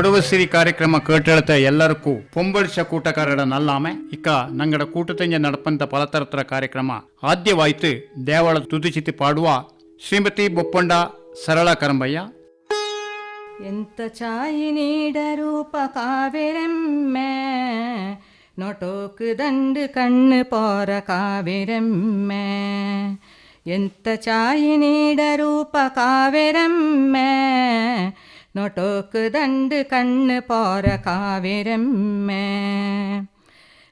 ಬಡವ ಸಿರಿ ಕಾರ್ಯಕ್ರಮ ಕೇಟೇಳ್ತ ಎಲ್ಲರಕ್ಕೂ ಪೊಂಬಳಿಸ ಕೂಟಗಾರರ ನಲ್ಲಾಮೆ ಇಕ್ಕ ನಂಗಡ ಕೂಟತೆಂಜ ನಡಪಂತ ಫಲತರತ್ರ ಕಾರ್ಯಕ್ರಮ ಆದ್ಯವಾಯಿತು ದೇವಳ ತುದಿಚಿತಿ ಪಾಡುವ ಶ್ರೀಮತಿ ಬೊಪ್ಪಂಡ ಸರಳ ಕರಂಬಯ್ಯ ಎಂತ ಚಾಯಿ ನೀಡ ರೂಪ ಕಾವಿರೆಮ್ಮೆ நொட்டோக்கு தண்டு கண்ணு போற காவிரம்மே எந்த சாயி நீட ரூப காவிரம்மே നോട്ടോക്ക് തണ്ട് കണ്ണ് പോര കാവിരമ്മേ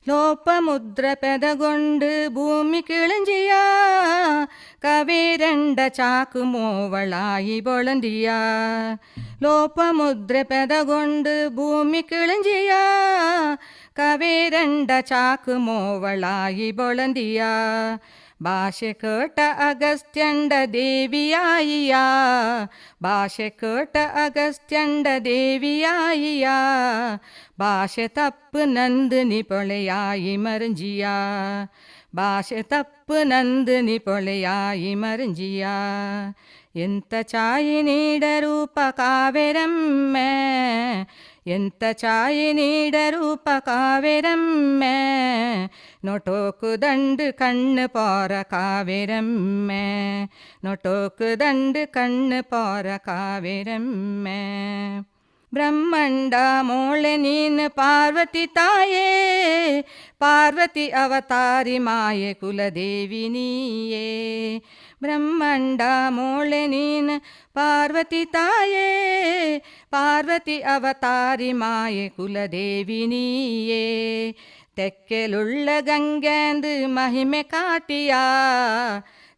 ലോപ്പമുദ്ര പെതകൊണ്ട് ഭൂമി കിളിഞ്ചിയ കവിരണ്ട ചാക്കുമോവളായി പൊളന്തിയ. ലോപ്പമുദ്ര പെതകൊണ്ട് ഭൂമി കിളിഞ്ചിയ കവിരണ്ട ചാക്കുമോവളായി പൊളന്തിയ. ഭാഷ കേട്ട അഗസ്ത്യണ്ട ദേവിയായിയ. ഭാഷ കേട്ട അഗസ്ത്യണ്ട ദേവിയായിയ. ഭാഷ തപ്പ് നന്ദിനി പൊളയായി മറിഞ്ചിയ. ഭാഷ തപ്പ് നന്ദിനി പൊളയായി മറിഞ്ചിയ. എന്ത ചായ നീട രൂപ ಕಾವೆರಮ್ಮೆ ಎಂತ ಚಾಯಿನೀಡ ರೂಪ ಕಾವೇರಮ್ಮೆ. നൊട്ടോക്കു ദണ്ട് കണ്ണ് പോര കാവിരമ്മ നൊട്ടോക്കു ദണ്ട് കണ്ണ് പോര കാവിരമ്മ ബ്രഹ്മണ്ട മോളെ നീന് പാർവതി തായേ പാർവതി അവതാരിമായ കുലദേവി നീയേ ಬ್ರಹ್ಮಂಡ ಮೋಳೆ ನೀನು ಪಾರ್ವತಿ ತಾಯೇ ಪಾರ್ವತಿ ಅವತಾರಿ ಮಾಯೆ ಕುಲದೇವಿ ನೀಯೇ ತೆಕ್ಕೆಲುಳ್ಳ ಗಂಗೆಂದು ಮಹಿಮೆ ಕಾಟಿಯಾ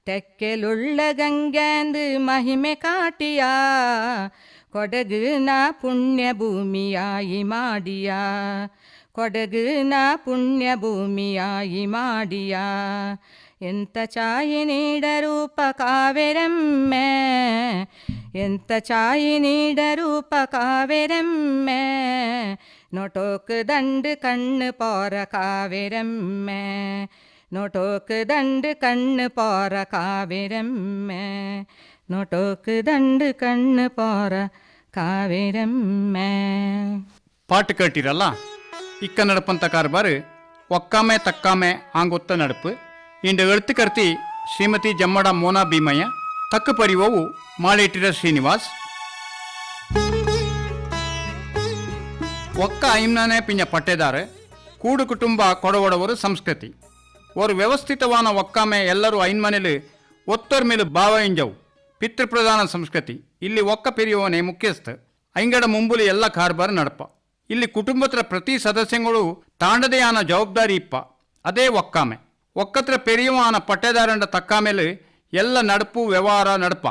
ತೆಕ್ಕೆಲುಳ್ಳ ಗಂಗೆಂದು ಮಹಿಮೆ ಕಾಟಿಯಾ ಕೊಡಗು ನಾ ಪುಣ್ಯ ಭೂಮಿಯಾಯಿ ಮಾಡಿಯ ಕೊಡಗು ನಾ ಪುಣ್ಯ ఎంత చాయి నీడ రూప కావెరమ్మ ఎంత చాయి నీడ రూప కావెరమ్మ நொட்டோக்கு தண்டு கண்ணு போற காவிரம்ம நொட்டோக்கு தண்டு கண்ணு போற காவிரம்ம நொட்டோக்கு தண்டு கண்ணு போற காவிரம்ம பாட்டு கேட்டீரல்லாம் இக்க நடப்பந்த கார்பாரு ஒக்காமே தக்காமே ஆங்கொத்த நடப்பு ಇಂದು ಎಳುತ್ತುಕರ್ತಿ ಶ್ರೀಮತಿ ಜಮ್ಮಡ ಮೋನಾ ಭೀಮಯ್ಯ, ತಕ್ಕ ಪರಿವವು ಮಾಳೇಟಿರ ಶ್ರೀನಿವಾಸ್. ಒಕ್ಕ ಐಮ್ನಾನೇ ಪಿಂಜ ಪಟ್ಟೆದಾರೆ ಕೂಡು ಕುಟುಂಬ ಕೊಡವಡವರು ಸಂಸ್ಕೃತಿ. ಅವರು ವ್ಯವಸ್ಥಿತವಾನ ಒಕ್ಕಾಮೆ ಎಲ್ಲರೂ ಐನ್ಮನೇಲಿ ಒತ್ತರ್ ಮೇಲೆ ಭಾವ ಇಂಜವು, ಪಿತೃಪ್ರಧಾನ ಸಂಸ್ಕೃತಿ. ಇಲ್ಲಿ ಒಕ್ಕ ಪಿರಿಯೋನೆ ಮುಖ್ಯಸ್ಥ. ಐಂಗಡ ಮುಂಬುಲಿ ಎಲ್ಲ ಕಾರ್ಬಾರ್ ನಡಪ. ಇಲ್ಲಿ ಕುಟುಂಬದ ಪ್ರತಿ ಸದಸ್ಯಗಳು ತಾಂಡದೆಯಾನ ಜವಾಬ್ದಾರಿ ಇಪ್ಪ. ಅದೇ ಒಕ್ಕಾಮೆ. ಒಕ್ಕತ್ರ ಪೆರಿಯುವಾನ ಪಟ್ಟೆದಾರಂಡ ತಕ್ಕ ಮೇಲೆ ಎಲ್ಲ ನಡಪು ವ್ಯವಹಾರ ನಡಪ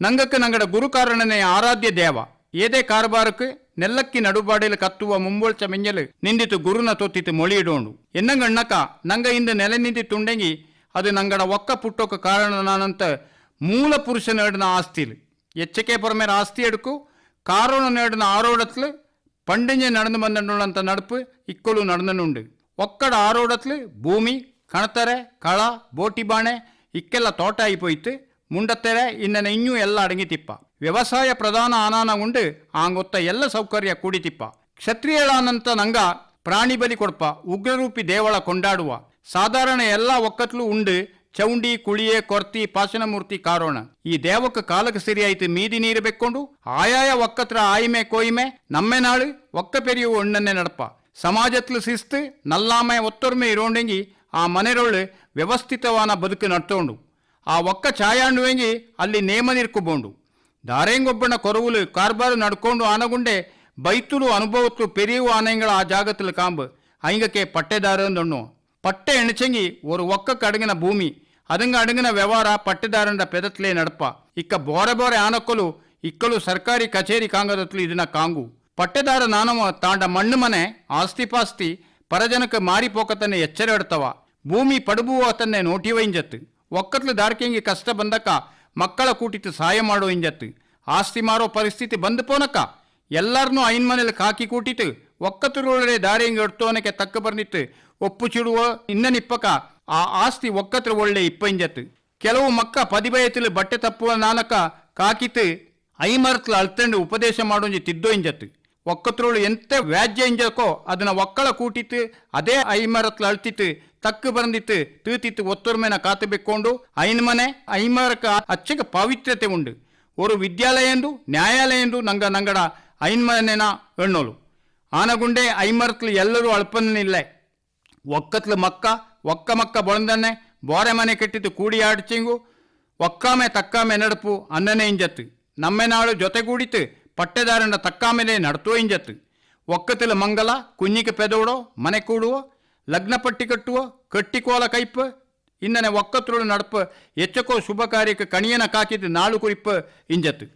ನಂಗಕ್ಕೆ ನಂಗಡ ಗುರುಕಾರಣನೇ ಆರಾಧ್ಯ ದೇವ ಏದೇ ಕಾರಬಾರಕ್ಕೆ ನೆಲ್ಲಕ್ಕಿ ನಡುಬಾಡಿಲು ಕತ್ತುವ ಮುಂಬೊಳ್ಚ ಮಿಂಜಲು ನಿಂದಿತು ಗುರುನ ತೊತ್ತಿತು ಮೊಳಿಯಿಡೋಂಡು ಎನ್ನಂಗಣ್ಣಕ ನಂಗ ಇಂದ ನೆಲೆ ನಿಂದಿ ತುಂಡೆಂಗಿ ಅದು ನಂಗಡ ಒಕ್ಕ ಪುಟ್ಟೋಕ ಕಾರಣನಾನಂತ ಮೂಲ ಪುರುಷ നേടുന്ന ആസ്തിയിൽ എച്ചക്കെ പുറമേ ആസ്തി എടുക്കൂ കാറോണ നേടുന്ന ആറോടത്തിൽ പണ്ടിഞ്ഞ് നടന്നു വന്നിട്ടുള്ള നടപ്പ് ഇക്കൊള്ളു നടന്നിട്ടുണ്ട് ഒക്കട ആറോടത്തിൽ ഭൂമി ಕಣತರೆ, ಕಳ, ಬೋಟಿ ಬಾಣೆ, ಇಕ್ಕೆಲ್ಲ ತೋಟ ಆಯಿಪೋಯ್ತು. ಮುಂಡತ್ತೆರೆ ಇನ್ನನ ಇನ್ನೂ ಎಲ್ಲ ಅಡಗಿತಿಪ್ಪ ವ್ಯವಸಾಯ ಪ್ರಧಾನ ಆನಾನ ಉಂಡು, ಆಂಗೊತ್ತ ಎಲ್ಲ ಸೌಕರ್ಯ ಕೂಡಿತಿಪ್ಪ ಕ್ಷತ್ರಿಯಳಾನಂತ ನಂಗ ಪ್ರಾಣಿ ಬಲಿ ಕೊಡ್ಪ, ಉಗ್ರರೂಪಿ ದೇವಳ ಕೊಂಡಾಡುವ. ಸಾಧಾರಣ ಎಲ್ಲ ಒಕ್ಕತ್ಲು ಉಂಡು, ಚೌಂಡಿ, ಕುಳಿಯೇ, ಕೊರ್ತಿ, ಪಾಶನಮೂರ್ತಿ ಕಾರೋಣ. ಈ ದೇವಕ್ಕೆ ಕಾಲಕ್ಕೆ ಸರಿಯಾಯ್ತು ಮೀದಿ ನೀರು ಬೆಕ್ಕೊಂಡು, ಆಯಾಯ ಒಕ್ಕತ್ರ ಆಯಿಮೆ ಕೋಯಿಮೆ, ನಮ್ಮೆ ನಾಳು ಒಕ್ಕ ಪೆರಿಯುವ ಉಣ್ಣನ್ನೇ ನಡಪ. ಸಮಾಜತ್ಲು ಶಿಸ್ತು, ನಲ್ಲಾಮೆ ಒತ್ತೊರ್ಮೆ ಇರೋಂಡೆಂಗಿ ಆ ಮನೆರೊಳ್ಳೆ ವ್ಯವಸ್ಥಿತವಾನ ಬದುಕು ನಟ್ಟೋಂಡು ಆ ಒಕ್ಕ ಛಾಯಾಂಡುವೆಂಗಿ ಅಲ್ಲಿ ನೇಮ ನಿರ್ಕೊಬೋಂಡು ದಾರೆಂಗೊಬ್ಬಣ ಕೊರವುಲು ಕಾರ್ಬಾರ್ ನಡ್ಕೊಂಡು ಆನಗುಂಡೆ ಬೈತುಲು ಅನುಭವತ್ತು ಪೆರಿಯುವ ಆನೆಗಳು ಆ ಜಾಗತ್ತಲ್ಲಿ ಕಾಂಬು ಹೈಂಗಕ್ಕೆ ಪಟ್ಟೆದಾರಂದು ಪಟ್ಟೆ ಎಣಚಂಗಿ ಒರು ಒಕ್ಕಕ್ಕೆ ಅಡಗಿನ ಭೂಮಿ, ಅದಂಗ ಅಡಗಿನ ವ್ಯವಹಾರ ಪಟ್ಟೆದಾರಂಡ ಪೆದತ್ಲೇ ನಡಪ. ಇಕ್ಕ ಬೋರೆ ಬೋರೆ ಆನಕ್ಕಲು ಇಕ್ಕಲು ಸರ್ಕಾರಿ ಕಚೇರಿ ಕಾಂಗದತ್ಲು ಇದನ್ನ ಕಾಂಗು. ಪಟ್ಟೆದಾರ ನಾನಮ ತಾಂಡ ಮಣ್ಣು ಮನೆ ಆಸ್ತಿ ಪಾಸ್ತಿ ಪರಜನಕ್ಕೆ ಮಾರಿ ಎಚ್ಚರ ಇಡ್ತವಾ ಭೂಮಿ ಪಡುಬುವ ತನ್ನೇ ನೋಟಿವ ಇಂಜತ್ತು. ಒಕ್ಕತ್ಲು ದಾರ್ಕೆಂಗೆ ಕಷ್ಟ ಬಂದಕ್ಕ ಮಕ್ಕಳ ಕೂಟಿತ್ತು ಸಹಾಯ ಮಾಡೋ ಇಂಜತ್ತು. ಆಸ್ತಿ ಮಾರೋ ಪರಿಸ್ಥಿತಿ ಬಂದು ಪೋನಕ್ಕ ಎಲ್ಲರನ್ನೂ ಐನ್ ಮನೇಲಿ ಕಾಕಿ ಕೂಟಿತು. ಒಕ್ಕತ್ರೊಳಗಡೆ ದಾರಿಯಂಗೆ ಎಡ್ತೋನಕ್ಕೆ ತಕ್ಕ ಬರ್ನಿತ್ತು. ಒಪ್ಪು ಚಿಡುವ ಇನ್ನನಿಪ್ಪಕ ಆ ಆಸ್ತಿ ಒಕ್ಕತ್ರ ಒಳ್ಳೆ ಇಪ್ಪಂಜತ್ತು ಕೆಲವು ಮಕ್ಕ ಪದಿಬಯತಿಲು ಬಟ್ಟೆ ತಪ್ಪುವ ನಾನಕ, ಕಾಕಿತು ಮರತ್ಲು ಅಳ್ತಂಡು ಉಪದೇಶ ಮಾಡೋಂಜಿ ತಿದ್ದೋ ಇಂಜತ್ತು. ಒಕ್ಕತ್ರೊಳು ಎಂತ ವ್ಯಾಜ್ಯ ಇಂಜಕೋ, ಅದನ್ನ ಒಕ್ಕಳ ಕೂಟಿತ್ತು ಅದೇ ಐಮರತ್ಲ ಅಳ್ತಿತ್ತು ತಕ್ಕ ಬಂದಿತ್ತು ತೀತಿತ್ತು ಒತ್ತೊರ್ಮೆನ ಕಾತು ಬೆಕ್ಕೊಂಡು ಐನ್ಮನೆ, ಐಮರಕ ಅಚ್ಚಗ ಪಾವಿತ್ರ್ಯತೆ ಉಂಡು ಅವರು ವಿದ್ಯಾಲಯ ಎಂದು, ನ್ಯಾಯಾಲಯ ಎಂದು ನಂಗ ನಂಗಡ ಐನ್ ಮನೆನ ಎಣ್ಣೋಲು ಆನಗುಂಡೆ ಐಮರತ್ಲು ಎಲ್ಲರೂ ಅಳ್ಪನಿಲ್ಲ ಒಕ್ಕತ್ಲು ಮಕ್ಕ, ಒಕ್ಕ ಮಕ್ಕ ಬೊಳಂದನ್ನೆ ಬೋರೆ ಮನೆ ಕಟ್ಟಿತು ಕೂಡಿ ಆಡ್ಚಿಂಗು ಒಕ್ಕಾಮೆ ತಕ್ಕಾಮೆ ನಡಪು ಅನ್ನನೇ ಇಂಜತ್ತು. നമ്മെനാള് ಪಟ್ಟೆದಾರನ പട്ടേദാരണ്ട ನಡತೋ ಇಂಜತ್ತು. ചത്ത് ಮಂಗಲ ಕುಂಜಿಗೆ ಪೆದೋಡೋ, ಮನೆ ಕೂಡುವೋ ಲಗ್ನ ಪಟ್ಟಿ ಕಟ್ಟುವ ಕಟ್ಟಿಕೋಲ ಕೈಪು, ಇನ್ನನೆ ಒಕ್ಕತ್ರುಳು ನಡಪ, ಎಚ್ಚಕೋ ಶುಭ ಕಾರ್ಯಕ್ಕೆ ಕಣಿಯನ ಕಾಕಿದ ನಾಳು ಕುರಿಪ, ಇಂಜತ್ತು.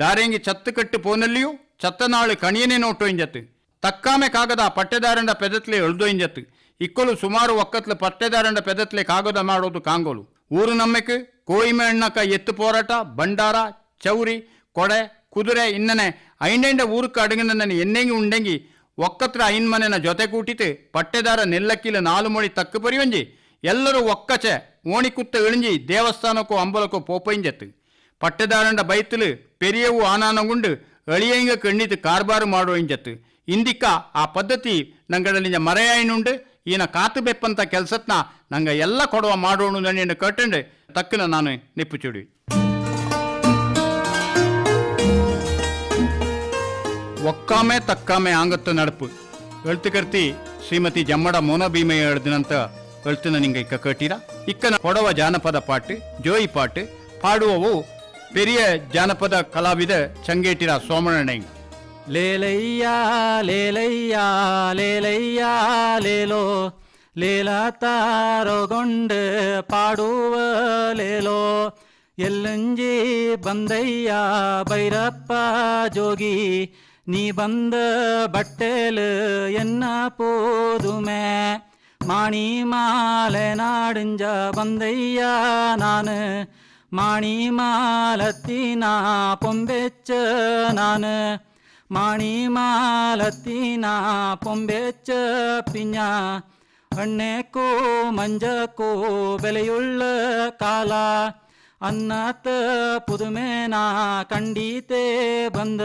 ದಾರೆಂಗಿ ಚತ್ತು ಕಟ್ಟು ಪೋನಲ್ಲಿಯೂ ಚತ್ತ ನಾಳು ಕಣಿಯನೇ ನೋಟೋ ಇಂಜತ್ತು. ತಕ್ಕಾಮೆ ಕಾಗದ ಪಟ್ಟೆದಾರಂಡ ಪೆದತ್ಲೆ ಎಳ್ದೋ ಇಂಜತ್ತು. ಇಕ್ಕಲು ಸುಮಾರು ಒಕ್ಕತ್ಲು ಪಟ್ಟೆದಾರಂಡ ಪೆದತ್ಲೆ ಕಾಗದ ಮಾಡೋದು ಕಾಂಗೋಲು. ಊರು ನಮ್ಮಕ್ಕೆ ಕೋಯಿಮೆ ಅಣ್ಣಕ ಎತ್ತು ಪೋರಾಟ, ಭಂಡಾರ, ಚೌರಿ, ಕೊಡೆ, ಕುದುರೆ, ಇನ್ನನೆ, ಐಂಡೆಂಡ ಊರುಕ್ಕ ಅಡಗಿನ ಎಣ್ಣೆಂಗಿ ಉಂಡೆಂಗಿ ಒಕ್ಕತ್ರ ಐನ್ಮನೆನ ಜೊತೆ ಕೂಟಿತು, ಪಟ್ಟೆದಾರ ನೆಲ್ಲಕ್ಕಿಲ ನಾಲು ಮೊಳಿ ತಕ್ಕ ಪರಿವಂಜಿ ಎಲ್ಲರೂ ಒಕ್ಕಚೆ ಓಣಿಕುತ್ತ ಇಳಿಂಜಿ ದೇವಸ್ಥಾನಕ್ಕೋ ಅಂಬಲಕ್ಕೋ ಪೋಪೈಂಜತ್ತು. ಪಟ್ಟೆದಾರಂಡ ಬೈತಲು ಪೆರಿಯವು ಆನಾನಗುಂಡು ಅಳಿಯಂಗ ಕಣ್ಣಿತು ಕಾರ್ಬಾರು ಮಾಡೋ ಇಂಜತ್ತು ಇಂದಿಕ್ಕ ಆ ಪದ್ಧತಿ ನಂಗಡಲಿಂಜ ಮರೆಯಾಯಿನುಂಡು, ಈನ ಕಾತು ಬೆಪ್ಪಂತ ಕೆಲಸತ್ನ ನಂಗ ಎಲ್ಲ ಕೊಡುವ ಮಾಡೋಣ ನನ್ನ ಕಟ್ಟಂಡು, ತಕ್ಕನ ನಾನು ನಿಪ್ಪು ಚುಡಿ ಒಕ್ಕಾಮೆ ತಕ್ಕಾಮೆ ಆಂಗತ್ತು ನಡಪು ಎಳ್ತುಕರ್ತಿ ಶ್ರೀಮತಿ ಜಮ್ಮಡ ಮೋನ ಭೀಮಯ್ಯ ಎಳ್ದಿನಂತ ಎಳ್ತಿನ ನಿಂಗ ಇಕ್ಕ ಕಟ್ಟಿರ ಇಕ್ಕನ ಕೊಡವ ಜಾನಪದ ಪಾಟ್ ಜೋಯಿ ಪಾಟ್ ಪಾಡುವವು ಪೆರಿಯ ಜಾನಪದ ಕಲಾವಿದ ಚಂಗೇಟಿರ ಸೋಮಣ್ಣಯ್ಯ ಲೇಲಯ್ಯ ಲೇಲಯ್ಯ ಲೇಲಯ್ಯ ಲೇಲೋ ಲೇಲಾತಾರೊಗೊಂಡು ಪಾಡುವ ಲೇಲೋ ಎಲ್ಲಂಜಿ ಬಂದಯ್ಯ ಭೈರಪ್ಪ நீ வந்த பட்டேலு என்ன போதுமே? மாணி மாலை நாடுஞ்ச வந்தையா நானு? மாணி மாலத்தினா பொம்பெச்ச நானு? மாணி மாலத்தினா பொம்பெச்ச பிஞ்சா? வெண்ணேக்கோ மஞ்சக்கோ விலையுள்ள காலா? அன்னத்த புதுமேனா கண்டித்தே பந்த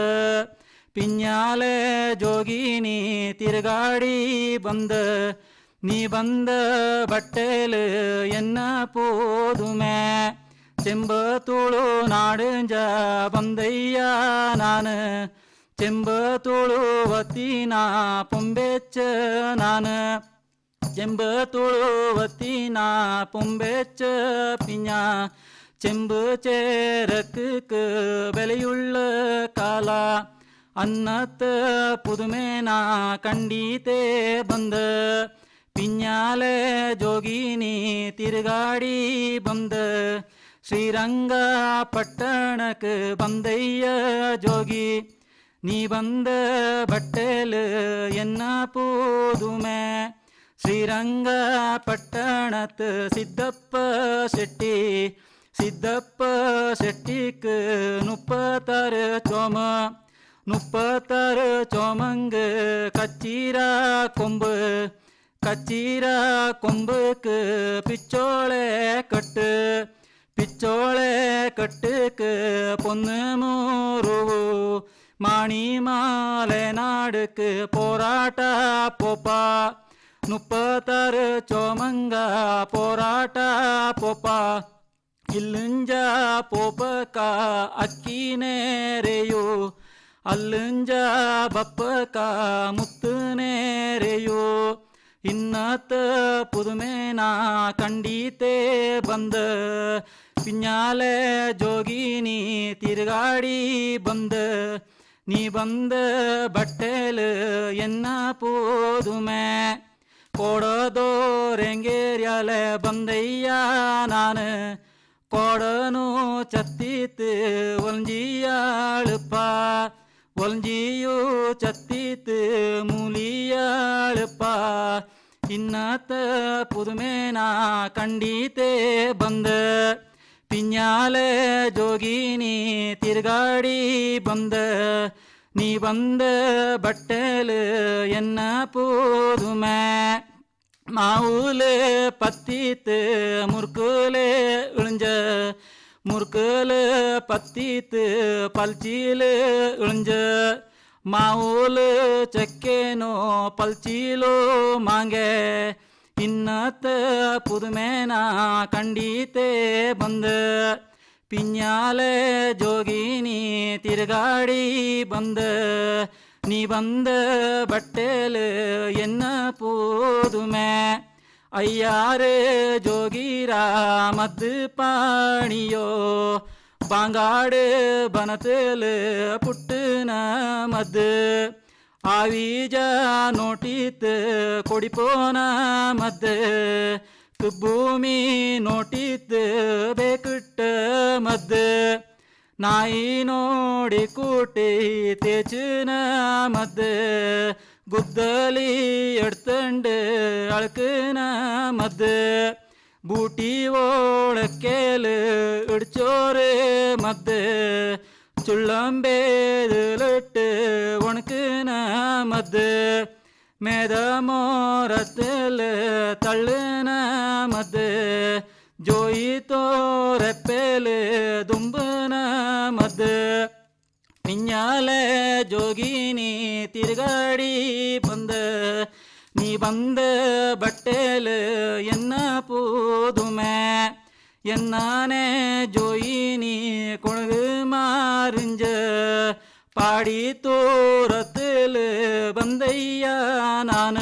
പിഞ്ഞാലെ ജോഗിനി തിരുകാടി വന്ന് നീ വന്ന് ബട്ടേല് എന്ന പോതുമേ ചെമ്പത്തോളു നാടിഞ്ച പന്തയ്യ നാന് ചെമ്പത്തോളു വത്തിന പൊമ്പേച്ച് നാന് ചെമ്പത്തോളു വത്തിന പൊമ്പേച്ച് പിഞ്ഞ ചെമ്പ് ചേരക്ക് വിലയുള്ള കാല ಅನ್ನತ್ತ ಪುದುಮೇನ ಕಂಡೀತೆ ಬಂದ ಪಿನ್ಯಾಲೆ ಜೋಗಿನಿ ತಿರುಗಾಡಿ ಬಂದ ஸ்ரீரங்க பட்டணக்கு பந்தைய ஜோகி. நீ வந்த பட்டேலு என்ன போதுமே. ஸ்ரீரங்க பட்டணத்து சித்தப்ப செட்டி. சித்தப்ப செட்டிக்கு முப்பத்தாறு சோமா. முப்பத்தாறு சோமங்கு கச்சீரா கொம்பு கச்சீரா கொம்புக்கு பிச்சோளே கட்டு பிச்சோளே கட்டுக்கு பொண்ணு மூருவு மணி மாலை நாடுக்கு போராட்ட போப்பா. முப்பத்தாறு சோமங்கா போராட்ட போப்பா. ಇಲ್ಲಂಜ ಪೋಪಕ ಅಕ್ಕಿ ನೇರೆಯು ಅಲ್ಲಂಜ ಬಪ್ಪಕ ಮುತ್ತು ನೇರೆಯೋ ಇನ್ನತ ಪುದುಮೇನಾ ಕಂಡೀತೆ ಬಂದ. பின்னாலே ஜோகி நீ திருகாடி பந்த நீ பந்த பட்டேலு என்ன போதுமே கோடதோரெங்கேரியால பந்தையா நானு கோடனும் சத்தித்து ஒஞ்சியாளுப்பா ಒಲ್ಜಿಯೋ ಚತ್ತೀತ್ ಮೂಲಿಯಾಳಪ್ಪ ಇನ್ನತ ಪುದುಮೇನ ಕಂಡೀತೆ ಬಂದ பிஞ்ஞாலே ஜோகினி திருகாடி பந்த. நீ வந்த பட்டேலு என்ன போதுமே. மாவுல பத்தித்து முற்குலே விழுஞ்ச. మురుకులు పత్తీతు పల్చీలు ఇళంజ మావులు చెక్కేను పల్చీలు మాంగే இன்னத்த புதுமேனா கண்டித்தே பந்து. பிஞ்ஞாலே ஜோகினி திருகாடி பந்து. நீ வந்த பட்டேலு என்ன போதுமே. ಅಯ್ಯಾರೆ ಜೋಗಿರ ಮದ್ದು ಪಾಣಿಯೋ ಬಾಂಗಾಡು ಬನತೇಲು ಪುಟ್ಟನ ಮದ್ದು ಆವೀಜ ನೋಟಿತ್ ಕೊಡಿಪೋನ ಮದ್ದು ಭೂಮಿ ನೋಟಿತ್ ಬೇಕಿಟ್ಟ ಮದ್ದು ನಾಯಿ ನೋಡಿ ಕೂಟಿ ತೇಚಿನ ಮದ್ದು ಗುದ್ದಲಿ ಎಡ್ತಂಡು ಅಳ್ಕನ ಮದ್ದು ಬೂಟಿ ಓಳಕ್ಕೇಲು ಇಡ್ಚೋರೆ மத்து சுள்ளம்பேதுலட்டு உனக்குன மத்து மேத மோரத்தில் தள்ளுன மத்து ஜோயி தோரப்பேலு ಮಿಂಜಾಲ ಜೋಗಿನಿ ತಿರುಗಾಡಿ ಬಂದ நீ வந்த பட்டேலு என்ன போதுமே? என்னானே ஜோயி நீ கொணகு மாறிஞ்ச பாடி தூரத்தில் வந்தையா நான்?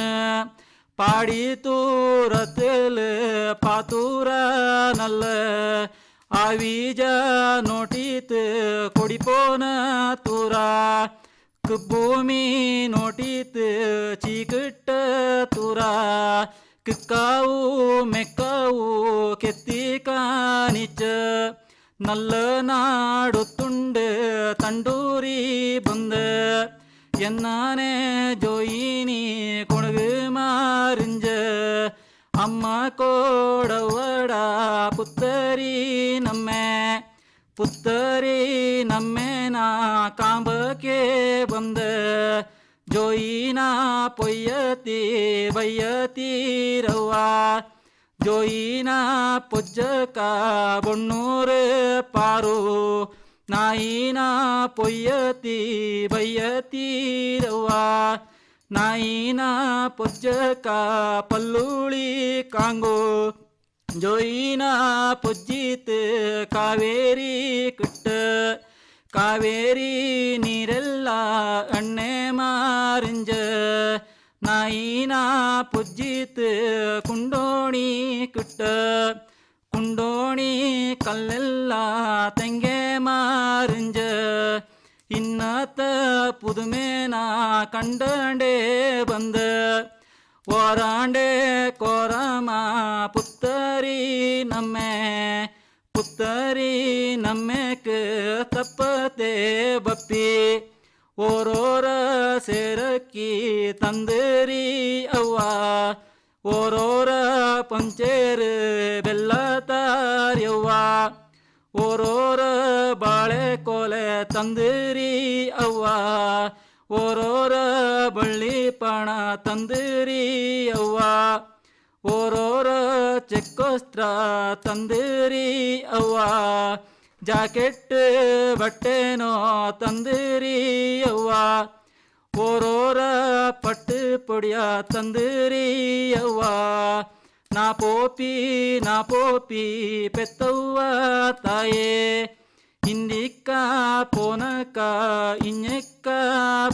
பாடி தூரத்தில் பாத்தூரா நல்ல ஆவிஜா நோட்டித்து கொடி போன தூரா ಭೂಮಿ ನೋಟಿತ್ತು ಚೀಕಿಟ್ಟ ತೂರ ಕಿಕ್ಕಾವು ಮೆಕ್ಕಾವು ಕೆತ್ತಿ ಕಾಣಿಚ நல்ல நாடுத்துண்டு தண்டூரி ಬಂದ என்னானே ஜோயினி கொணகு மாறிஞ்ச அம்மா கோடவட புத்தரி நம்மே புத்தரே நம்மேனா காம்பகே வந்த ஜோயினா பொய்யத்தி வையத்தி ரவா ஜோயினா பொஜ்ஜக்கா பொன்னூறு பாரு நாயினா பொய்யத்தி வையத்தி ரவா நாயினா பொஜ்ஜக்கா பல்லுளி காங்கோ ஜொயினா பொஜ்ஜித்து காவேரி கிட்ட காவேரி நீரெல்லா அண்ணே மாறிஞ்ச. நாயினா பொஜ்ஜித்து குண்டோணி கிட்ட குண்டோணி கல்லெல்லா தங்கே மாறிஞ்ச. இன்னத்த புதுமே நான் கண்டண்டே வந்த. ஓராண்டே கோரமா புத்த ಪುತ್ತರಿ ನಮ್ಮೆ ಪುತ್ತರಿ ನಮ್ಮೆಕ್ ತಪ್ಪತೆ ಬಪ್ಪಿ ಓರೋರ ಸೇರಕ್ಕಿ ತಂದಿರಿ ಅವ್ವ ಓರೋರ ಪಂಚೇರು ಬೆಲ್ಲ ತಾರ್ಯವ್ವ ಓರೋರ ಬಾಳೆ ಕೋಲೆ ತಂದಿರಿ ಅವ್ವ ಓರೋರ ಬಳ್ಳಿ ಪಣ ತಂದಿರಿ ಅವ್ವ ಓರೋರೋ ಚೆಕ್ಕೋಸ್ತ್ರ ತಂದಿರಿ ಅವ್ವ ಜಾಕೆಟ್ ಬಟ್ಟೆನೋ ತಂದಿರಿ ಅವ್ವ ஓரோர பட்டு பொடியா தந்துரியவா நா போப்பி நா போப்பி பெத்தவா தாயே இந்திக்கா போனக்கா இஞ்சக்கா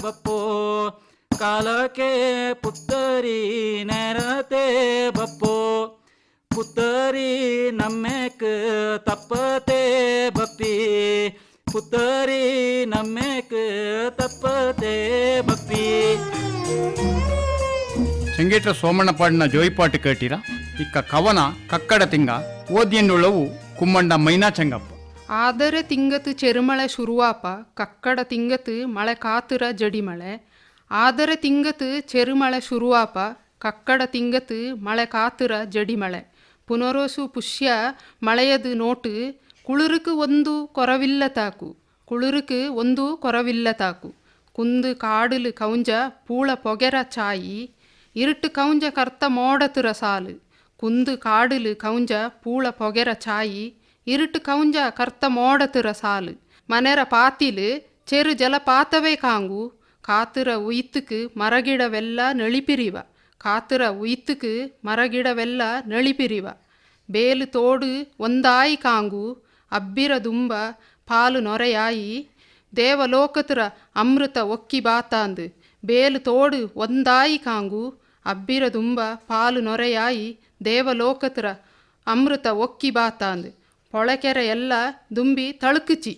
பப்போ ಕಾಲಕ್ಕೆ ಪುತ್ತರಿ ನೆರತೆ ಬಪ್ಪೋ. ಪುತ್ತರಿ ನಮ್ಮೆಕ್ ತಪ್ಪತೆ ಬಪ್ಪಿ. ಪುತ್ತರಿ ನಮ್ಮೆಕ್ ತಪ್ಪತೆ ಬಪ್ಪಿ. ಸಂಗೀತ ಸೋಮಣ್ಣಪಾಡಿನ ಜೋಯಿಪಾಟಿ ಕಟ್ಟಿರ ಇಕ್ಕ ಕವನ ಕಕ್ಕಡ ತಿಂಗ ಓದಿಯನ್ನುಳವು ಕುಮ್ಮಂಡ ಮೈನಾ ಚಂಗಪ್ಪ. ಆದರೆ ತಿಂಗತ್ ಚೆರುಮಳೆ ಶುರುವಾಪ ಕಕ್ಕಡ ತಿಂಗತ್ ಮಳೆ ಕಾತುರ ಜಡಿಮಳೆ. ಆದರೆ ತಿಂಗತು ಚೆರುಮಳೆ ಶುರುವಾಪ ಕಕ್ಕಡ ತಿಂಗತು ಮಳೆ ಕಾತುರ ಜಡಿಮಳೆ ಪುನರೋಸು ಪುಷ್ಯ ಮಳೆಯದು ನೋಟು ಕುಳುರುಕು ಒಂದು ಕೊರವಿಲ್ಲ ತಾಕು ಕುಳುರುಕು ಒಂದು ಕೊರವಿಲ್ಲ ತಾಕು ಕುಂದು ಕಾಡುಲು ಕೌಂಜ ಪೂಳ ಪೊಗೆರ ಚಾಯಿ இருட்டு கவுஞ்ச கர்த்த மோடத்துற சாலு குந்து காடுலு கவுஞ்ச பூள பொகெர சாயி இருட்டு கவுஞ்ச கர்த்த மோடத்துற சாலு மனெர பாத்திலு செரு ஜல பாத்தவே காங்கு காத்துற உயித்துக்கு மரகிடவெல்லாம் ಕಾತರ காத்துற உயித்துக்கு மரகிடவெல்லாம் நெளிப்பிரிவ ಬೇಲು ತೋಡು ಒಂದಾಯಿ ಕಾಂಗು ಅಬ್ಬಿರ ದುಂಬ ಪಾಲು ನೊರೆಯಾಯಿ ದೇವಲೋಕತರ ಅಮೃತ ಒಕ್ಕಿ ಬಾತಾಂದು ಬೇಲು ತೋಡು ಒಂದಾಯಿ ಕಾಂಗು ಅಬ್ಬಿರ ದುಂಬ ಪಾಲು ನೊರೆಯಾಯಿ ದೇವಲೋಕತರ ಅಮೃತ ಒಕ್ಕಿ ಬಾತಾಂದು ಪೊಳಕೆರೆ ಎಲ್ಲ ದುಂಬಿ ತಳುಕುಚಿ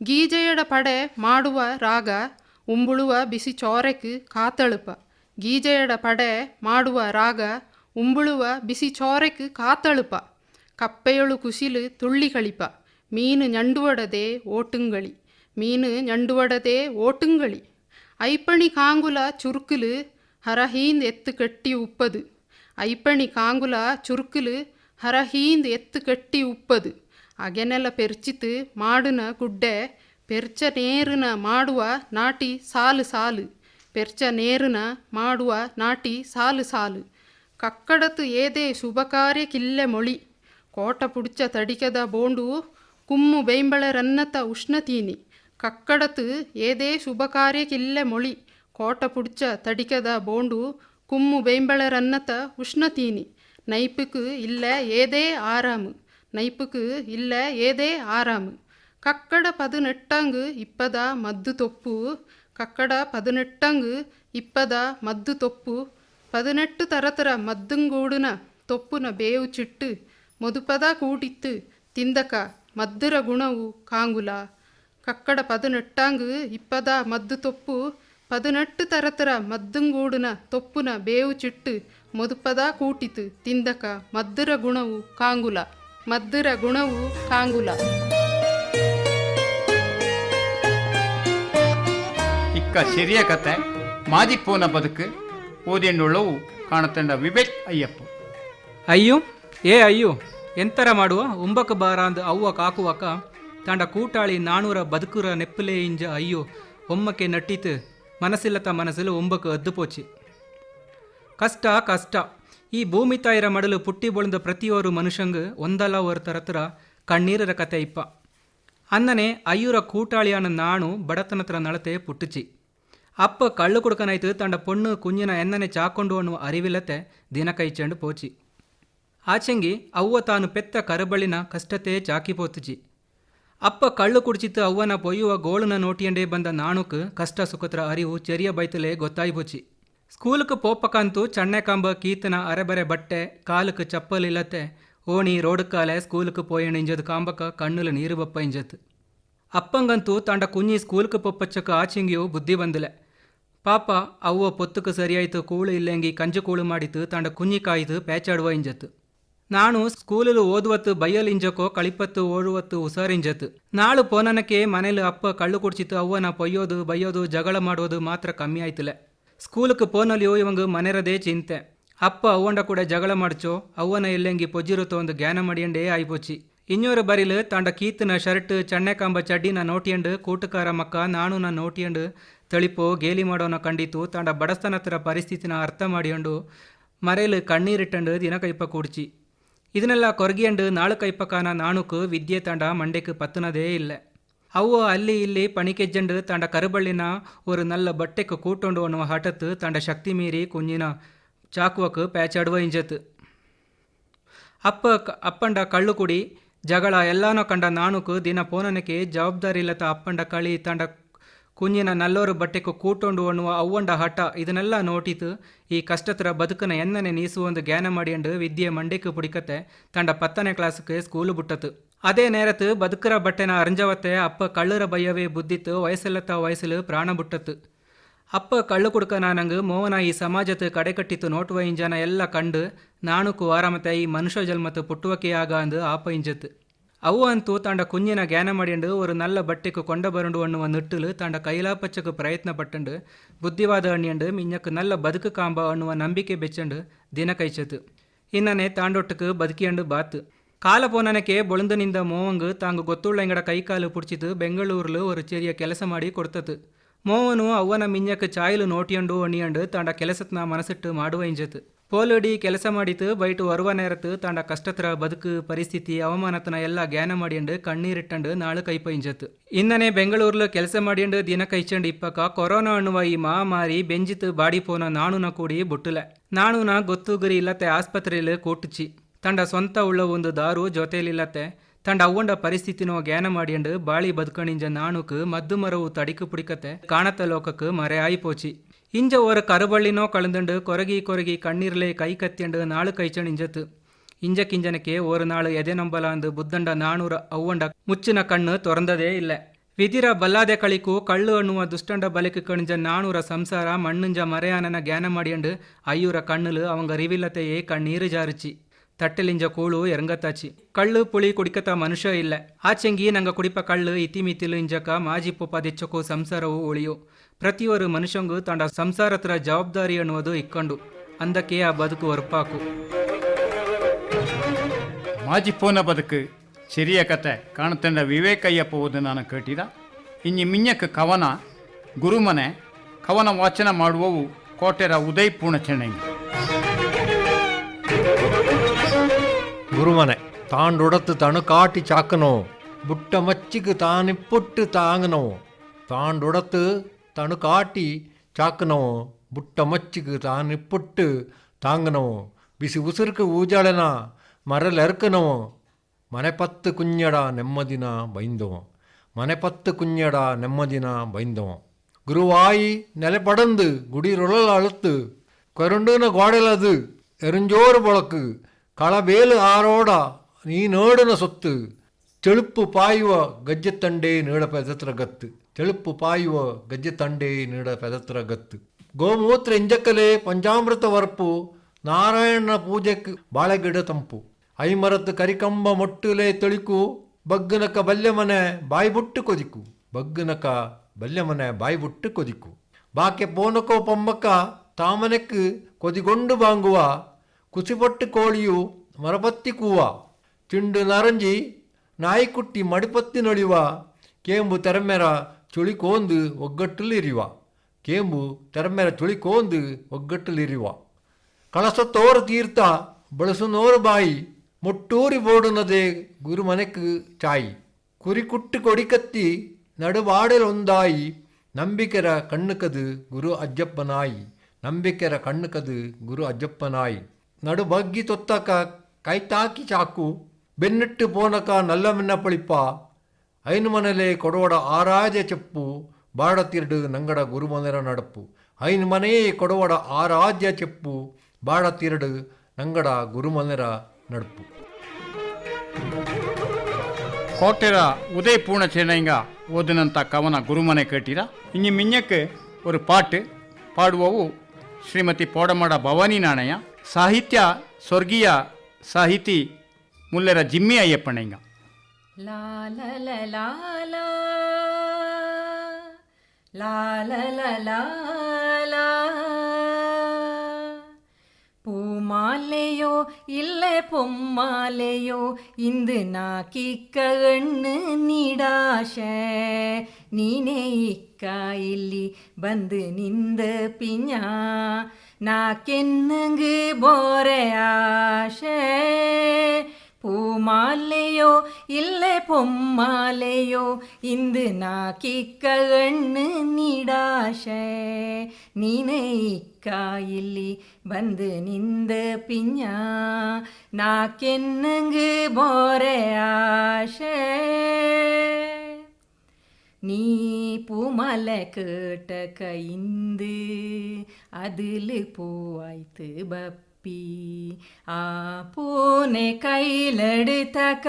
ಗೀಜೆಯಡ ಪಡೆ ಮಾಡುವ ರಾಗ ಉಂಬುಳುವ ಬಿಸಿ ಚೋರೆಕ್ ಕಾತಳುಪ ಗೀಜೆಯಡ ಪಡೆ ಮಾಡುವ ರಾಗ ಉಂಬುಳುವ ಬಿಸಿ ಚೋರೆಕ್ ಕಾತಳುಪ ಕಪ್ಪೆಯೊಳು ಕುಸಿಲು ತುಳ್ಳಿ ಕಳಿಪ ಮೀನು ಞಂಡುವಡದೆ ಓಟುಂಗಳಿ ಮೀನು ಞಂಡುವಡದೆ ಓಟುಂಗಳಿ ஐப்பணி காங்குலா சுருக்குலு ஹரஹீந்த் எத்து கட்டி உப்பது ஐப்பணி காங்குலா சுருக்குலு ஹரஹீந்த் எத்து கட்டி உப்பது அகனெல பெருச்சித்து மாடுன குட்டை ಪೆರ್ಚ ನೇರುನ ಮಾಡುವ ನಾಟಿ ಸಾಲು ಸಾಲು ಪೆರ್ಚ ನೇರುನ ಮಾಡುವ ನಾಟಿ ಸಾಲು ಸಾಲು ಕಕ್ಕಡತು ಏದೇ ಶುಭಕಾರ್ಯ ಕಿಲ್ಲೆ ಮೊಳಿ ಕೋಟ ಪುಡ್ಚ ತಡಿಕದ ಬೋಂಡು ಕುಮ್ಮು ಬೈಂಬಳ ರನ್ನತ ಉಷ್ಣತೀನಿ ಕಕ್ಕಡತು ಏದೇ ಶುಭಕಾರ್ಯ ಕಿಲ್ಲೆ ಮೊಳಿ ಕೋಟ ಪುಡ್ಚ ತಡಿಕದ ಬೋಂಡು ಕುಮ್ಮು ಬೈಂಬಳ ರನ್ನತ ಉಷ್ಣತೀನಿ ನೈಪುಕು ಇಲ್ಲ ಏದೇ ಆರಾಮು ನೈಪುಕು ಇಲ್ಲ ಏದೇ ಆರಾಮು ಕಕ್ಕಡ ಪದಿನೆಟ್ಟಂಗ್ ಇಪ್ಪದ ಮದ್ದು ತೊಪ್ಪು ಕಕ್ಕಡ ಪದಿನೆಟ್ಟಂಗ್ ಇಪ್ಪದ ಮದ್ದು ತೊಪ್ಪು பதினெட்டு தரத்தர மத்துங்கூடுன தொப்புன பேவு சிட்டு மொதுப்பதா கூட்டித்து திந்தக்க மத்துர குணவு காங்குலா. கக்கட பதினெட்டாங்கு இப்பதா மத்து தொப்பு. பதினெட்டு தரத்தர மத்துங்கூடுன தொப்புன பேவு சிட்டு மொதுப்பதா கூட்டித்து திந்தக்க மத்துர குணவு காங்குலா. மத்துர குணவு காங்குலா. ಇಕ್ಕ ಸಿರಿಯ ಕತೆ ಮಾದಿಪ್ಪೋನ ಬದುಕು ಓದಿಯಂಡುಳವು ಕಾಣತಂಡ ವಿವೇಕ್ ಅಯ್ಯಪ್ಪ ಅಯ್ಯು ಏ ಅಯ್ಯು ಎಂತರ ಮಾಡುವ ಉಂಬಕ ಬಾರಾಂದ್ ಅವ್ವ ಕಾಕುವಕ ತಾಂಡ ಕೂಟಾಳಿ ನಾಣೂರ ಬದುಕುರ ನೆಪ್ಪಲೆ ಇಂಜ ಅಯ್ಯೋ ಒಮ್ಮಕ್ಕೆ ನಟ್ಟಿತು ಮನಸ್ಸಿಲ್ಲತ ಮನಸ್ಸಲು ಒಂಬಕ್ಕೆ ಅದ್ದು ಪೋಚಿ ಕಷ್ಟ ಕಷ್ಟ ಈ ಭೂಮಿ ತಾಯಿರ ಮಡಲು ಪುಟ್ಟಿ ಬೊಳ್ದ ಪ್ರತಿಯೊರು ಮನುಷ್ಯಂಗ್ ಒಂದಲ್ಲ ஒரு ತರತರ ಕಣ್ಣೀರರ ಕತೆ ಇಪ್ಪ ಅನ್ನನೆ ಅಯ್ಯೂರ ಕೂಟಾಳಿಯಾನ ನಾಣು ಬಡತನತರ ನಳತೆ ಪುಟ್ಟುಚಿ ಅಪ್ಪ ಕಳ್ಳು ಕುಡ್ಕನಾಯ್ತು, ತಂಡ ಪೊಣ್ಣು ಕುಂಜಿನ ಎನ್ನನೆ ಚಾಕೊಂಡು ಅನ್ನುವ ಅರಿವಿಲ್ಲತೆ ದಿನ ಪೋಚಿ. ಆಚೆಂಗಿ ಅವ್ವ ತಾನು ಪೆತ್ತ ಕರಬಳಿನ ಕಷ್ಟತೆ ಚಾಕಿ ಪೋತುಚಿ. ಅಪ್ಪ ಕಳ್ಳು ಕುಡಿಚಿತ್ತು ಅವ್ವನ ಪೊಯ್ಯುವ ಗೋಳುನ ನೋಟಿಯಂಡೇ ಬಂದ ನಾಣುಕ್ ಕಷ್ಟ ಸುಖತ್ರ ಅರಿವು ಚೆರಿಯ ಬೈತಲೆ ಗೊತ್ತಾಯಿ ಪೋಚಿ. ಸ್ಕೂಲ್ಕ್ ಪೋಪಕಂತೂ ಚಣ್ಣೆಕಾಂಬ ಕೀತನ ಅರೆಬರೆ ಬಟ್ಟೆ ಕಾಲಕ್ಕೆ ಚಪ್ಪಲ್ ಇಲ್ಲತ್ತೆ, ಓಣಿ ರೋಡ್ಕಾಲೆ ಸ್ಕೂಲ್ಕ್ ಪೋಯಣ ಇಂಜದ್ ಕಾಂಬಕ ಕಣ್ಣುಲ ನೀರು ಬಪ್ಪ ಇಂಜತ್ ಅಪ್ಪಂಗಂತೂ ತಂಡ ಕುಂಜಿ ಸ್ಕೂಲ್ಕ್ ಪೊಪ್ಪಚ್ಚಕ ಆಚಿಂಗಿಯು ಬುದ್ಧಿ ಬಂದಿಲೆ ಪಾಪ ಅವ್ವ ಪೊತ್ತುಕ ಸರಿಯಾಯ್ತು, ಕೂಳು ಇಲ್ಲೆಂಗಿ ಕಂಜು ಕೂಳು ಮಾಡಿತು ತಂಡ ಕುಂಜಿ ಕಾಯ್ದು ಪೇಚಾಡುವ ಇಂಜತ್ತು. ನಾನು ಸ್ಕೂಲಲ್ಲಿ ಓದುವತ್ತು ಬೈಯಲ್ ಇಂಜಕೋ ಕಳಿಪತ್ತು, ಓಡುವತ್ತು, ಹುಷಾರಿಂಜತ್ತು. ನಾಳು ಪೋನನಕ್ಕೆ ಮನೇಲಿ ಅಪ್ಪ ಕಳ್ಳು ಕುಡ್ಸಿತ್ತು, ಅವ್ವನ ಪೊಯ್ಯೋದು ಬಯ್ಯೋದು ಜಗಳ ಮಾಡೋದು ಮಾತ್ರ ಕಮ್ಮಿ ಆಯ್ತಲೆ. ಸ್ಕೂಲಕ್ಕೆ ಪೋನಲ್ಲಿಯೋ ಇವಂಗ ಮನೆರದೇ ಚಿಂತೆ. ಅಪ್ಪ ಅವ್ವಂಡ ಕೂಡ ಜಗಳ ಮಾಡ್ಚೋ, ಅವ್ವನ ಎಲ್ಲೆಂಗಿ ಪೊಜ್ಜಿರುತ್ತೋ ಒಂದು ಜ್ಞಾನ ಮಡಿಯಂಡೇ ಆಯ್ಪೋಚಿ. ಇನ್ನೋರ ಬರಿಲು ತಾಂಡ ಕೀತನ ಶರ್ಟ್, ಚಣ್ಣೆ ಕಂಬ ಚಡ್ಡಿನ ನೋಟಿಯಂಡು, ಕೂಟಕಾರ ಮಕ್ಕ ನಾನು ನಾ ನೋಟಿಯಂಡು ತಳಿಪೋ ಗೇಲಿ ಮಾಡೋನ ಕಂಡಿತು ತಾಂಡ ಬಡಸ್ತನ ಹತ್ರ ಪರಿಸ್ಥಿತಿನ ಅರ್ಥ ಮಾಡಿಕೊಂಡು ಮರೆಯಲು ಕಣ್ಣೀರಿಟ್ಟಂಡು ದಿನ ಕೈಪ ಕೂಡ್ಚಿ. ಇದನ್ನೆಲ್ಲ ಕೊರಗಿಯಂಡು ನಾಳು ಕೈಪಕಾನ ನಾಣುಕು ವಿದ್ಯೆ ತಾಂಡ ಮಂಡೆಕ್ ಪತ್ತನದೇ ಇಲ್ಲ. ಅವು ಅಲ್ಲಿ ಇಲ್ಲಿ ಪಣಿಕೆಜ್ಜಂಡು ತಾಂಡ ಕರುಬಳ್ಳಿನ ಒಂದು நல்ல ಬಟ್ಟೆಕ್ಕೆ ಕೂಟೊಂಡು ಅನ್ನುವ ಹಠತ್ತು ತಾಂಡ ಶಕ್ತಿ ಮೀರಿ ಕುಂಜಿನ ಚಾಕುವಕ್ ಪ್ಯಾಚಾಡುವ ಇಂಜತ್ ಅಪ್ಪ ಅಪ್ಪಂಡ ಕಳ್ಳು ಕುಡಿ ಜಗಳ ಎಲ್ಲಾನೋ ಕಂಡ ನಾಣುಕು ದಿನ ಪೋನನಕ್ಕೆ ಜವಾಬ್ದಾರಿ ಇಲ್ಲತ ಅಪ್ಪಂಡ ಕಳಿ ತಾಂಡ ಕುಂಜಿನ ನಲ್ಲೋರು ಬಟ್ಟೆಕು ಕೂಟೊಂಡು ಒಣ್ಣುವ ಅವ್ವಂಡ ಹಠ. ಇದನ್ನೆಲ್ಲ ನೋಟಿತು. ಈ ಕಷ್ಟತರ ಬದುಕನ ಎನ್ನನೆ ನೀಸು ಒಂದು ಜ್ಞಾನ ಮಾಡಿಯಂಡು ವಿದ್ಯೆ ಮಂಡೆಕು ಪುಡಿಕತೆ ತಂಡ ಪತ್ತನೇ ಕ್ಲಾಸ್ಗೆ ಸ್ಕೂಲು ಬಿಟ್ಟತು ಅದೇ ನೇರತ್ತು ಬದುಕರ ಬಟ್ಟೆನ ಅರಂಜವತ್ತೆ. ಅಪ್ಪ ಕಳ್ಳರ ಬಯ್ಯವೇ ಬುದ್ದಿತ್ತು. ವಯಸ್ಸೆಲ್ಲತ್ತ ವಯಸ್ಸಲು ಪ್ರಾಣ ಬಿಟ್ಟತು ಅಪ್ಪ ಕಳ್ಳು ಕುಡ್ಕ ನಾನಂಗೆ ಮೋವನ ಈ ಸಮಾಜತ ಕಡೆ ಕಟ್ಟಿತ್ತು. ನೋಟುವ ಇಂಜನ ಎಲ್ಲ ಕಂಡು ನಾಣುಕು ಆರಾಮತೆ ಈ ಮನುಷ್ಯ ಜನ್ಮತ್ತು ಪುಟ್ಟುವಕೆ ಆಗ ಅಂದು ಆಪ ಇಂಜತ್ತು. ಅವಂತೂ ತಾಂಡ കുഞ്ഞിനെ ಜ್ಞಾನ ಮಾಡಿಂಡು ನಲ್ಲ നല്ല ಕೊಂಡ ಬರುಂಡು ಅನ್ನುವ ನಿಟ್ಟಿಲು ತಾಂಡ ಕೈಲಾಪಚ್ಚಕ್ಕೆ ಪ್ರಯತ್ನ ಪಟ್ಟಂಡು, ಬುದ್ಧಿವಾದ ಅಣ್ಣಿಯಂಡು ಮಿಂಜಕ್ ನಲ್ಲ ಬದುಕು ಕಾಂಬ ಅನ್ನುವ ನಂಬಿಕೆ ಬೆಚ್ಚಂಡು ದಿನ ಕೈಚತು ಇನ್ನನೆ ತಾಂಡೊಟ್ಟಕ್ಕೆ ಬದುಕಿಯಂಡು ಬಾತು. ಕಾಲ ಪೋನನಕ್ಕೆ ಬೊಳಂದನಿಂದ ಮೋವಂಗು ತಾಂಗು ಗೊತ್ತುಳ್ಳ ಇಂಗಡ ಕೈಕಾಲು ಪುಡ್ಚಿತು, ಬೆಂಗಳೂರುಲು ಒರು ಚೆರಿಯ ಕೆಲಸ ಮಾಡಿ ಕೊಡ್ತತು ಮೋವನು ಅವ್ವನ ಮಿഞ്ഞക്ക് ಚಾಯಲು ನೋಟಿಯಂಡು ಅಣ್ಣಿಯಂಡು ತಾಂಡ ಕೆಲಸತ್ನ ಮನಸಿಟ್ಟು ಮಾಡುವ ಇಂಜತು ಪೋಲಡಿ ಕೆಲಸ ಮಾಡಿತು, ಬೈಟು ಬರುವ ನೇರತ್ತು ತಾಂಡ ಕಷ್ಟತ್ರ ಬದುಕು, ಪರಿಸ್ಥಿತಿ, ಅವಮಾನತನ ಎಲ್ಲ ಜ್ಞಾನ ಮಾಡಿಂಡು ಕಣ್ಣೀರಿಟ್ಟಂಡು ನಾಳು ಕೈ ಇಂಜತ್ತು ಇನ್ನನೆ ಬೆಂಗಳೂರ್ಲು ಕೆಲಸ ಮಾಡಿಂಡು ದಿನ ಕೈಚಂಡು ಇಪ್ಪಕ ಕೊರೋನಾ ಅನ್ನುವ ಈ ಮಹಾಮಾರಿ ಬೆಂಜಿತು ಬಾಡಿ ಪೋನ ನಾಣುನ ಕೂಡಿ ಬುಟ್ಟುಲೆ. ನಾಣುನ ಗೊತ್ತು ಗುರಿ ಇಲ್ಲತ್ತೆ ಆಸ್ಪತ್ರೆಯಲ್ಲಿ ಕೂಟುಚಿ. ತಂಡ ಸ್ವಂತ ಉಳ್ಳ ಒಂದು ದಾರು ಜೊತೆಲಿಲ್ಲತ್ತೆ ತಂಡ ಅವ್ವಂಡ ಪರಿಸ್ಥಿತಿನೋ ಜ್ಞಾನ ಮಾಡಿಂಡು ಬಾಳಿ ಬದುಕಣಿಂಜ ನಾಣುಕ್ ಮದ್ದು ಮರವು ತಡಿಕು ಪುಡಿಕತ್ತೆ, ಕಾಣತ್ತ ಲೋಕಕ್ಕೆ ಮರೆ ಆಯ್ಪೋಚಿ. ಇಂಜ ಓರ ಕರುಬಳ್ಳಿನೋ ಕಳಂದುಂಡು ಕೊರಗಿ ಕೊರಗಿ ಕಣ್ಣೀರ್ಲೆ ಕೈ ಕತ್ತಿಯಂಡು ನಾಳು ಕೈಚಣ್ ಇಂಜತ್ತು ಇಂಜ ಕಿಂಜನಕ್ಕೆ ಓರು ನಾಳು ಎದೆ ನಂಬಲ ಅಂದು ಬುದ್ದಂಡ ನಾಣೂರ ಅವ್ವಂಡ ಮುಚ್ಚಿನ ಕಣ್ಣು ತೊರಂದದೇ ಇಲ್ಲ ವಿಧಿರ ಬಲ್ಲಾದೆ ಕಳಿಕು ಕಳ್ಳು ಅನ್ನುವ ದುಷ್ಟಂಡ ಬಲಿಕು ಕಣಿಂಜ ನಾಣೂರ ಸಂಸಾರ ಮಣ್ಣುಂಜ ಮರೆಯಾನನ ಜ್ಞಾನ ಮಾಡಿಯಂಡು ಅಯ್ಯೂರ ಕಣ್ಣುಲು ಅವಂಗ ರಿವಿಲ್ಲತೆಯೇ ಕಣ್ಣೀರು ಜಾರುಚಿ ತಟ್ಟೆಲಿಂಜ ಕೂಳು ಎರಂಗತ್ತಾಚಿ ಕಳ್ಳು ಪುಳಿ ಕುಡಿಕತ ಮನುಷ್ಯ ಇಲ್ಲ ಆಚೆಂಗಿ ನಂಗ ಕುಡಿಪ ಕಳ್ಳು ಇತಿಮಿತಿಲು ಇಂಜಕ ಮಾಜಿ ಪೊಪ್ಪ ದೆಚ್ಚಕು ಸಂಸಾರವು ಉಳಿಯು ಪ್ರತಿಯೊರು ಮನುಷ್ಯಂಗೂ ತಂಡ ಸಂಸಾರ ಹತ್ರ ಜವಾಬ್ದಾರಿ ಅನ್ನುವುದು ಇಕ್ಕಂಡು ಅಂದಕ್ಕೆ ಆ ಬದುಕು ಹೊರಪಾಕು ಮಾಜಿಪೋನ ಬದುಕು ಸರಿಯ ಕತೆ ಕಾಣತಂಡ ವಿವೇಕಯ್ಯಪ್ಪವುದು ನಾನು ಕೇಟಿದ ಇನ್ನು ಮಿಂಜಕ್ಕೆ ಕವನ ಗುರುಮನೆ ಕವನ ವಾಚನ ಮಾಡುವವು ಕೋಟೆರ ಉದಯ್ ಪೂರ್ಣಚೆಣ್ಣಂಗಿ ಗುರುಮನೆ தாண்டுடத்து தனு ಕಾಟಿ சாக்கணும் ಬುಟ್ಟ மச்சிக்கு தானி ಪುಟ್ಟು தாங்கணும் தாண்டுடத்து తను కాటి చాకనం బుట్టమచ్చికి తాను పుట్టు తాంగనం ಬಿಸಿ ಉಸಿರುಕು ಊಜಾಳನ ಮರಲೆರ್ಕನವು ಮನೆ ಪತ್ತು ಕುಂಜಡ ನೆಮ್ಮದಿನ ಬೈಂದವು ಮನೆ ಪತ್ತು குஞ்சடா நெம்மதினா ಬೈಂದವು குருவாயி நிலைப்படந்து குடிருளல் அழுத்து கருண்டுன கோடலது எரிஞ்சோறு புழக்கு களவேலு ஆரோடா நீ நேடுன சொத்து செழுப்பு பாய்வ கஜ்ஜத்தண்டே நீட பெதத்திர கத்து ತೆಳುಪು ಪಾಯುವ ಗಜ್ಜೆತಂಡೆ ನೀಡ ಪೆದತ್ರ ಗತ್ತು. ಗೋಮೂತ್ರ ಇಂಜಕ್ಕಲೆ ಪಂಚಾಮೃತ ವರ್ಪು, ನಾರಾಯಣ ಪೂಜೆಕ್ ಬಾಳೆಗಿಡ ತಂಪು. ಐಮರತ್ತು ಕರಿಕಂಬ ಮೊಟ್ಟುಲೆ ತೊಳಿಕು, ಬಗ್ಗನಕ ಬಲ್ಯಮನೆ ಬಾಯ್ಬುಟ್ಟು ಕೊದಿಕು. ಬಗ್ಗನಕ ಬಲ್ಯಮನೆ ಬಾಯ್ಬುಟ್ಟು ಕೊದಿಕು. ಬಾಕೆ ಪೋನಕೋ ಪೊಮ್ಮಕ್ಕ ತಾಮನೆಕ್ ಕೊದಿಗೊಂಡು ಬಾಂಗುವ, ಕುಸಿಪೊಟ್ಟು ಕೋಳಿಯು ಮರಪತ್ತಿ ಕೂವ. ತಿಂಡು ನರಂಜಿ, ನಾಯಿಕುಟ್ಟಿ ಮಡಿಪತ್ತಿ ನೊಳಿವ, ಕೇಂಬು ತೆರಮೆರ ಚುಳಿಕೋಂದು ಒಗ್ಗಟ್ಟಲಿರಿವ ಕೇಂಬು ತೆರಮೆರ ಚುಳಿಕೋಂದು ಒಗ್ಗಟ್ಟಲಿರಿವ ಕಳಸತ್ತೋರು ತೀರ್ಥ ಬಳಸುನೋರು ಬಾಯಿ ಮುಟ್ಟೂರಿ ಬೋಡುನದೆ ಗುರುಮನೆಕ್ ಚಾಯಿ ಕುರಿಕುಟ್ಟು ಕೊಡಿಕತ್ತಿ ನಡುವಾಡಲೊಂದಾಯಿ ನಂಬಿಕೆರ ಕಣ್ಣುಕದು ಗುರು ಅಜ್ಜಪ್ಪನಾಯಿ ನಂಬಿಕೆರ ಕಣ್ಣುಕದು ಗುರು ಅಜ್ಜಪ್ಪನಾಯಿ ನಡು ಬಗ್ಗಿ ತೊತ್ತಕ ಕೈತಾಕಿ ಚಾಕು ಬೆನ್ನಿಟ್ಟು ಪೋನಕ ನಲ್ಲಮಿನ್ನ ಪಳಿಪ ಹೈನು ಮನೆಲೆ ಕೊಡೋಡ ಆರಾಜ ಚೆಪ್ಪು ಬಾಡತಿರ್ಡು ನಂಗಡ ಗುರುಮನೆರ ನಡಪು. ಹೈನು ಮನೆಯೇ ಕೊಡೋಡ ಆರಾಧ್ಯ ಚೆಪ್ಪು ಬಾಡತಿರ್ಡು ನಂಗಡ ಗುರುಮನೆರ ನಡಪು. ಕೋಟೆರ ಪೂರ್ಣ ಚೆನ್ನೈಂಗ ಓದಿನಂಥ ಕವನ ಗುರುಮನೆ ಕಟ್ಟಿರ ಇಂಗೆ ಮಿಂಜಕ್ಕೆ ಒಂದು ಪಾಟ್ ಪಾಡುವವು ಶ್ರೀಮತಿ ಪೋಡಮಡ ಭವಾನಿ ನಾಣಯ್ಯ. ಸಾಹಿತ್ಯ, ಸ್ವರ್ಗೀಯ ಸಾಹಿತಿ ಮುಲ್ಲೆರ ಜಿಮ್ಮಿ ಅಯ್ಯಪ್ಪಣ್ಣಯ್ಯ லாலலலாலா லாலலலாலா பூமாலையோ இல்லை பொம்மாலையோ இந்து நாக்கிக்க எண்ணு நீடாஷ ನೀನೇ ಇಕ್ಕ ಇಲ್ಲಿ ಬಂದು ನಿಂದ ಪಿಂಜ ನಾ ಕೆನ್ನಂಗೆ ಬೋರೆ പൂമാലയോ ഇല്ലേ പൊമ്മാലയോ ഇന്ത് നാക്കിക്ക കണ്ണ് നിടാശേ നിനയിക്കായില്ലി ബന്ദ് നിന്ത് പിഞ്ഞ നാക്കെന്നുങ്ക് ബോരയാശേ நீ பூமலை கேட்ட கைந்து அதில் பூவாய்த்து பப்ப ಪಿ ಆ ಪೂನೆ ಕೈಲಡಿತಕ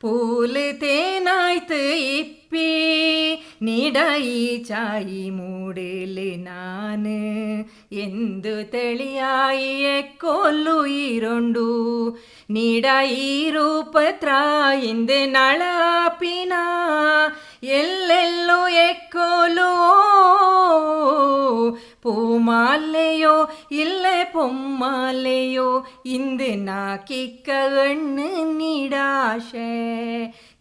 ಪೂಲು ತೇನಾಯ್ತು ಇಪ್ಪಿ ನಿಡಾಯಿ ಚಾಯಿ ಮೂಡಲಿ ನಾನು ಎಂದು ತಿಳಿಯಾಯಿಯೆ ಕೊಲ್ಲು ಈರೊಂಡು ನಿಡಾಯಿ ರೂಪತ್ರ ಹಿಂದೆ ನಳಪಿನ ಎಲ್ಲೆಲ್ಲೂ ಎಕ್ಕೋಲು பூமாலையோ இல்லை பொம்மாலையோ இந்த ನಾಕಿಕ್ಕ ಗಣ್ಣು ನೀಡಾಶೆ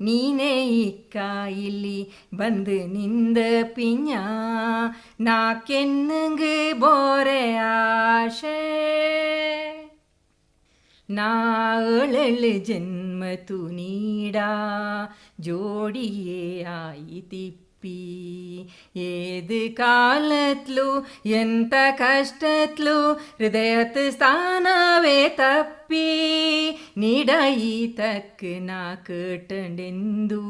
ನೀನೇ ಇಕ್ಕ ಇಲ್ಲಿ ಬಂದು ನಿಂದ ಪಿಂಜ ನಾಕೆನ್ನುಂಗು ಬೋರೆ ಆಶೆ ನಾಳೆಳು ಜನ್ಮ ತುನೀಡ ಜೋಡಿಯೇ ಆಯಿತಿಪ್ಪ ಒಪ್ಪಿ ഏത് കാലത്ലു എന്ത കഷ്ടത്ലു ഹൃദയത്ത് സ്ഥാനവേ തപ്പി നിടയി തക്ക് നാ കേട്ടണ്ടെന്തു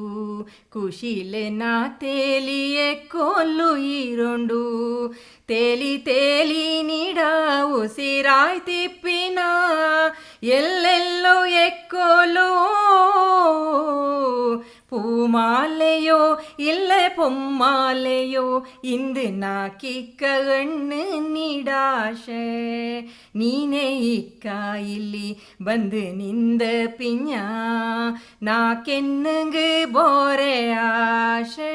കുശിലെ നാ തേലിയെ കൊല്ലു ഈരൊണ്ടു തേലി തേലി നിട ഉസിരായ് തിപ്പിന എല്ലെല്ലോ എക്കോലോ பூமாலையோ இல்லை பொம்மாலையோ இந்து நாக்கிக்க கண்ணு நீடாஷೆ ನೀನೇ ಇಕ್ಕ ಇಲ್ಲಿ ಬಂದು ನಿಂದ ಪಿಂಜ ನಾಕೆನ್ನಂಗು ಬೋರೆ ಆಶೆ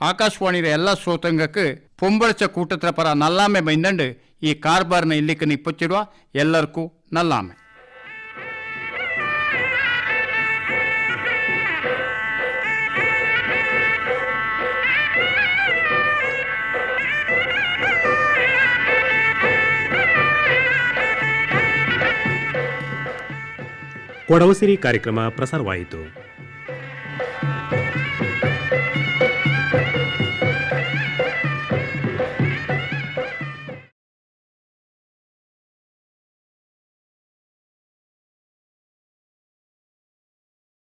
ಆಕಾಶವಾಣಿಯ ಎಲ್ಲ ಶ್ರೋತಂಗಕ್ಕೆ ಪೊಂಬಳಚ ಕೂಟತ್ರ ಪರ ನಲ್ಲಾಮೆ ಬೈಂದಂಡು ಈ ಕಾರ್ಬಾರ್ನ ಇಲ್ಲಿಕ್ಕೆ ನಿಪ್ಪಚ್ಚಿರುವ ಎಲ್ಲರಿಗೂ ನಲ್ಲಾಮೆ ಕೊಡವಸಿರಿ ಕಾರ್ಯಕ್ರಮ ಪ್ರಸಾರವಾಯಿತು